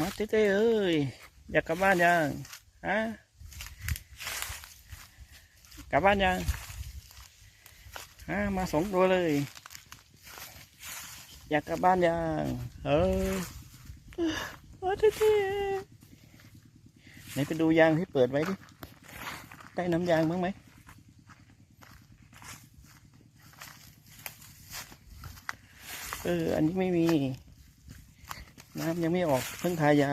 มาเต้เต้เอ้ยอยากกลับบ้านยังฮะกลับบ้านยังฮะมาสองตัวเลย อยากกลับบ้านยังเออมาเต้เต้ไหนไปดูยางที่เปิดไว้ดิได้น้ำยางบ้างไหมเออ อันนี้ไม่มี น้ำยังไม่ออกเพิ่งทายา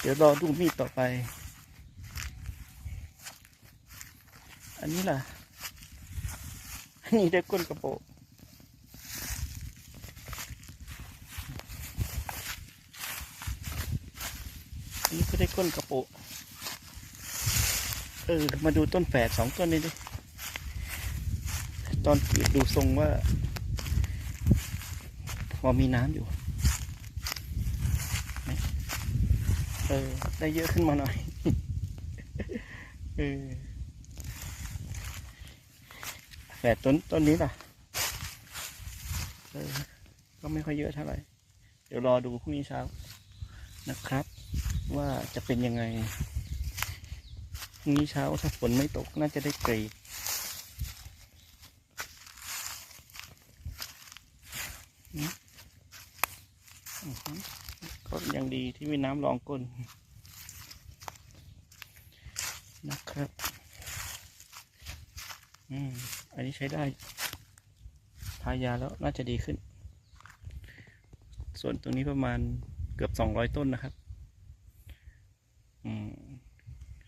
เดี๋ยวรอดูมีดต่อไป อันนี้ล่ะ อันนี้ได้ก้นกระโปงอันนี้ก็ได้ก้นกระโปงเออ มาดูต้นแฝดสองต้นนี้ดิ ตอนกรีดดูทรงว่า พอมีน้ำอยู่ เออ ได้เยอะขึ้นมาหน่อย เออแฝดต้นต้นนี้ล่ะ เออ ก็ไม่ค่อยเยอะเท่าไหร่ เดี๋ยวรอดูพรุ่งนี้เช้านะครับ ว่าจะเป็นยังไงพรุ่งนี้เช้าถ้าฝนไม่ตกน่าจะได้กรีดอืมอือ อก็ยังดีที่มีน้ำรองก้นนะครับ อืม อันนี้ใช้ได้ ทายาแล้วน่าจะดีขึ้น ส่วนตรงนี้ประมาณเกือบสองร้อยต้นนะครับ อืม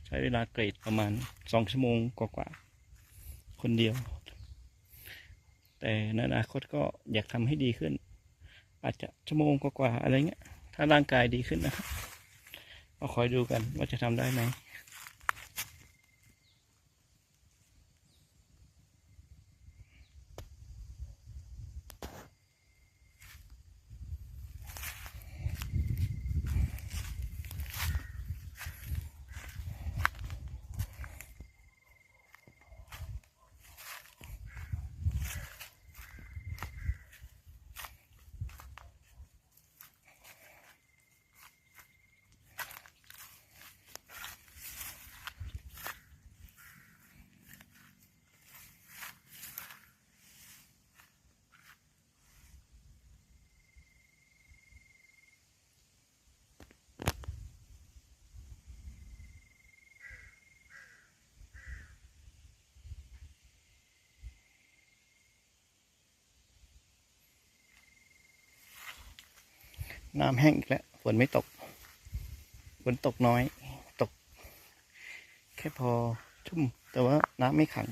ใช้เวลาเกรดประมาณสองชั่วโมงกว่าๆ คนเดียว แต่ในอนาคตก็อยากทำให้ดีขึ้น อาจจะชั่วโมงกว่าๆอะไรเงี้ย ถ้าร่างกายดีขึ้นนะครับก็คอยดูกันว่าจะทำได้ไหม น้ำแห้งอีกแล้วฝนไม่ตกฝนตกน้อย ตก แค่พอชุ่ม แต่ว่าน้ำไม่ขัง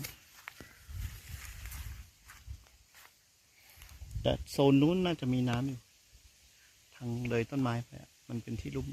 แต่โซนนู้นน่าจะมีน้ำอยู่ทางเลยต้นไม้ไปมันเป็นที่ลุ่ม